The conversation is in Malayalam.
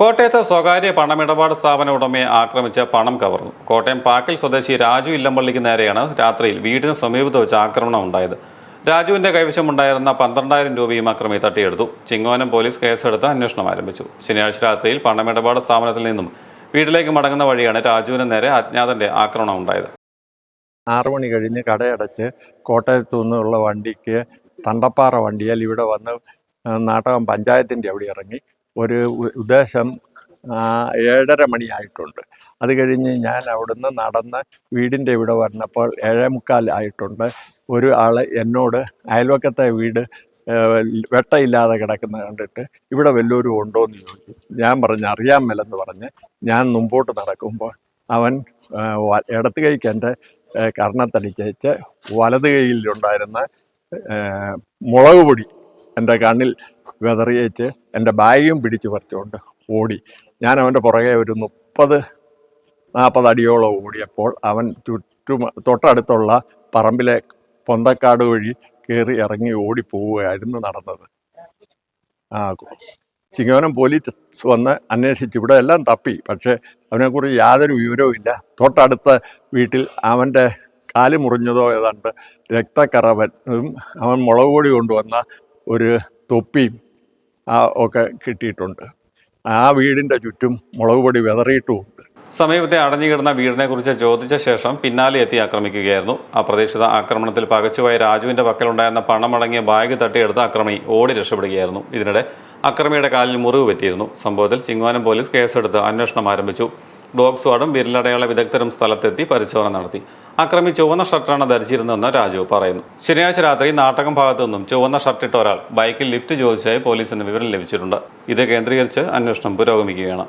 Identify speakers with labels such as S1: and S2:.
S1: കോട്ടയത്ത് സ്വകാര്യ പണമിടപാട് സ്ഥാപന ഉടമയെ ആക്രമിച്ച് പണം കവർന്നു. കോട്ടയം പാക്കിൽ സ്വദേശി രാജു ഇല്ലംപള്ളിക്ക് നേരെയാണ് രാത്രിയിൽ വീടിന് സമീപത്ത് വെച്ച് ആക്രമണം ഉണ്ടായത്. രാജുവിന്റെ കൈവശമുണ്ടായിരുന്ന പന്ത്രണ്ടായിരം രൂപയും അക്രമി തട്ടിയെടുത്തു. ചിങ്ങോനം പോലീസ് കേസെടുത്ത് അന്വേഷണം ആരംഭിച്ചു. ശനിയാഴ്ച രാത്രിയിൽ പണമിടപാട് സ്ഥാപനത്തിൽ നിന്നും വീട്ടിലേക്ക് മടങ്ങുന്ന വഴിയാണ് രാജുവിന് നേരെ അജ്ഞാതന്റെ ആക്രമണം ഉണ്ടായത്.
S2: ആറു മണി കഴിഞ്ഞ് കടയടച്ച് കോട്ടയത്തു നിന്നുള്ള വണ്ടിക്ക് തണ്ടപ്പാറ വണ്ടിയാൽ ഇവിടെ വന്ന് നാട്ടകം പഞ്ചായത്തിന്റെ അവിടെ ഇറങ്ങി. ഒരു ഉദ്ദേശം ഏഴര മണിയായിട്ടുണ്ട്. അത് കഴിഞ്ഞ് ഞാൻ അവിടുന്ന് നടന്ന് വീടിന്റെ ഇവിടെ വന്നപ്പോൾ ഏഴേ മുക്കാൽ ആയിട്ടുണ്ട്. ഒരു ആൾ എന്നോട് അയൽവക്കത്തെ വീട് വെട്ടയില്ലാതെ കിടക്കുന്ന കണ്ടിട്ട് ഇവിടെ വല്ലവരും ഉണ്ടോ എന്ന് ചോദിച്ചു. ഞാൻ പറഞ്ഞു അറിയാൻ മേലെന്ന് പറഞ്ഞ് ഞാൻ മുമ്പോട്ട് നടക്കുമ്പോൾ അവൻ ഇടത്ത് കൈക്ക് എന്റെ കർണത്തടിച്ചേച്ച് വലത് കൈയിലുണ്ടായിരുന്ന മുളക് പൊടി എന്റെ കണ്ണിൽ വിതറിയേച്ച് എന്റെ ബാഗും പിടിച്ച് പറിച്ചുകൊണ്ട് ഓടി. ഞാൻ അവന്റെ പുറകെ ഒരു മുപ്പത് നാൽപ്പത് അടിയോളം ഓടിയപ്പോൾ അവൻ ചുറ്റും തൊട്ടടുത്തുള്ള പറമ്പിലെ പൊന്തക്കാട് വഴി കയറി ഇറങ്ങി ഓടിപ്പോവുകയായിരുന്നു നടന്നത്. ആ ചിങ്ങവനം പോലീസ് വന്ന് അന്വേഷിച്ചു ഇവിടെ എല്ലാം തപ്പി. പക്ഷേ അവനെക്കുറിച്ച് യാതൊരു വിവരവും ഇല്ല. തൊട്ടടുത്ത വീട്ടിൽ അവന്റെ കാൽ മുറിഞ്ഞതോ ഏതാണ്ട് രക്തക്കറവനും അവൻ മുളക് പൊടി കൊണ്ടുവന്ന ഒരു തൊപ്പിയും ഒക്കെ കിട്ടിയിട്ടുണ്ട്. ആ വീടിന്റെ ചുറ്റും മുളക് പൊടി വിതറിയിട്ടുമുണ്ട്.
S1: സമീപത്തെ അടഞ്ഞുകിടന്ന വീടിനെ കുറിച്ച് ചോദിച്ച ശേഷം പിന്നാലെ എത്തി ആക്രമിക്കുകയായിരുന്നു. ആ അപ്രതീക്ഷിത ആക്രമണത്തിൽ പകച്ചുപോയ രാജുവിന്റെ പക്കലുണ്ടായിരുന്ന പണമടങ്ങിയ ബാഗ് തട്ടിയെടുത്ത് അക്രമി ഓടി രക്ഷപ്പെടുകയായിരുന്നു. ഇതിനിടെ അക്രമിയുടെ കാലിൽ മുറിവ് പറ്റിയിരുന്നു. സംഭവത്തിൽ ചിങ്ങുവാനം പോലീസ് കേസെടുത്ത് അന്വേഷണം ആരംഭിച്ചു. ഡോഗ് സ്വാഡും വിരലടയാള വിദഗ്ധരും സ്ഥലത്തെത്തി പരിശോധന നടത്തി. അക്രമി ചുവന്ന ഷർട്ടാണ് ധരിച്ചിരുന്നതെന്ന് രാജു പറയുന്നു. ശനിയാഴ്ച രാത്രി നാട്ടകം ഭാഗത്തു നിന്നും ചുവന്ന ഷർട്ടിട്ട ഒരാൾ ബൈക്കിൽ ലിഫ്റ്റ് ചോദിച്ചായി പോലീസിന് വിവരം ലഭിച്ചിട്ടുണ്ട്. ഇത് കേന്ദ്രീകരിച്ച് അന്വേഷണം പുരോഗമിക്കുകയാണ്.